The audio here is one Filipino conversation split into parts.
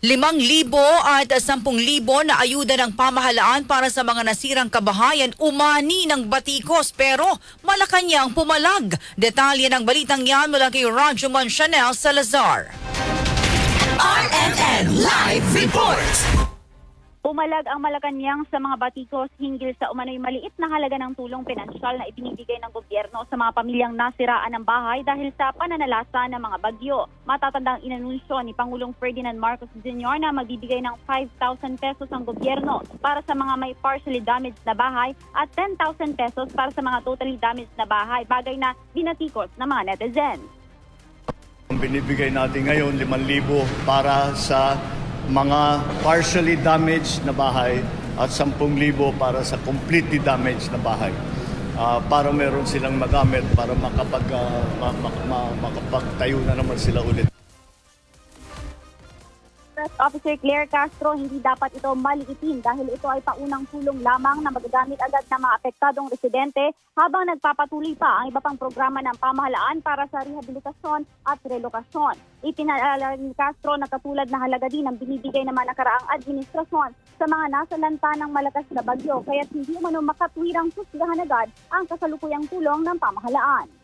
Limang libo at sampung libo na ayuda ng pamahalaan para sa mga nasirang kabahayan umani ng batikos pero Malacanang pumalag. Detalye ng balitang yan mula kay Rajuman Chanel Salazar. RMN Live Report! Pumalag ang Malacanang sa mga batikos hinggil sa umano'y maliit na halaga ng tulong pinansyal na ibinibigay ng gobyerno sa mga pamilyang nasiraan ng bahay dahil sa pananalasa ng mga bagyo. Matatandang inanunsyo ni Pangulong Ferdinand Marcos Jr. na magbibigay ng 5,000 pesos ang gobyerno para sa mga may partially damaged na bahay at 10,000 pesos para sa mga totally damaged na bahay, bagay na binatikos ng mga netizens. Ang binibigay natin ngayon, 5,000 para sa mga partially damaged na bahay at 10,000 para sa completely damaged na bahay. Ah, para meron silang magamit para makapag, ma- ma- ma- makapagtayo na naman sila ulit. Press Officer Claire Castro, hindi dapat ito maliitin dahil ito ay paunang tulong lamang na magagamit agad ng mga apektadong residente habang nagpapatuloy pa ang iba pang programa ng pamahalaan para sa rehabilitasyon at relokasyon. Ipinaalala ni Castro na katulad na halaga din ang binibigay naman ng karaang administrasyon sa mga nasa lanta ng malakas na bagyo kaya't hindi umano makatwirang susgahan agad ang kasalukuyang tulong ng pamahalaan.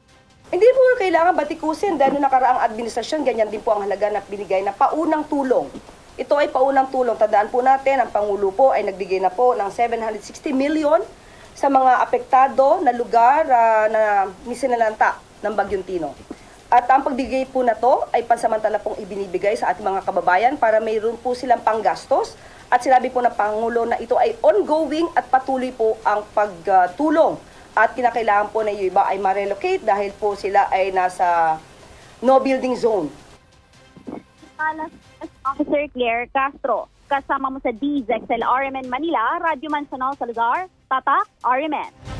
Hindi po kailangan batikusin dahil nung nakaraang administrasyon, ganyan din po ang halaga na binigay na paunang tulong. Ito ay paunang tulong. Tandaan po natin, ang Pangulo po ay nagbigay na po ng 760 million sa mga apektado na lugar ah, na nisinalanta ng Bagyong Tino. At ang pagbigay po na to ay pansamantala pong ibinibigay sa ating mga kababayan para mayroon po silang panggastos. At sinabi po ng Pangulo na ito ay ongoing at patuloy po ang pagtulong at kinakailangan po na yung iba ay ma-relocate dahil po sila ay nasa no building zone. Alas Officer Claire Castro, kasama mo sa DZXL RMN Manila, Radyo Mansanal Salazar, Tata, RMN.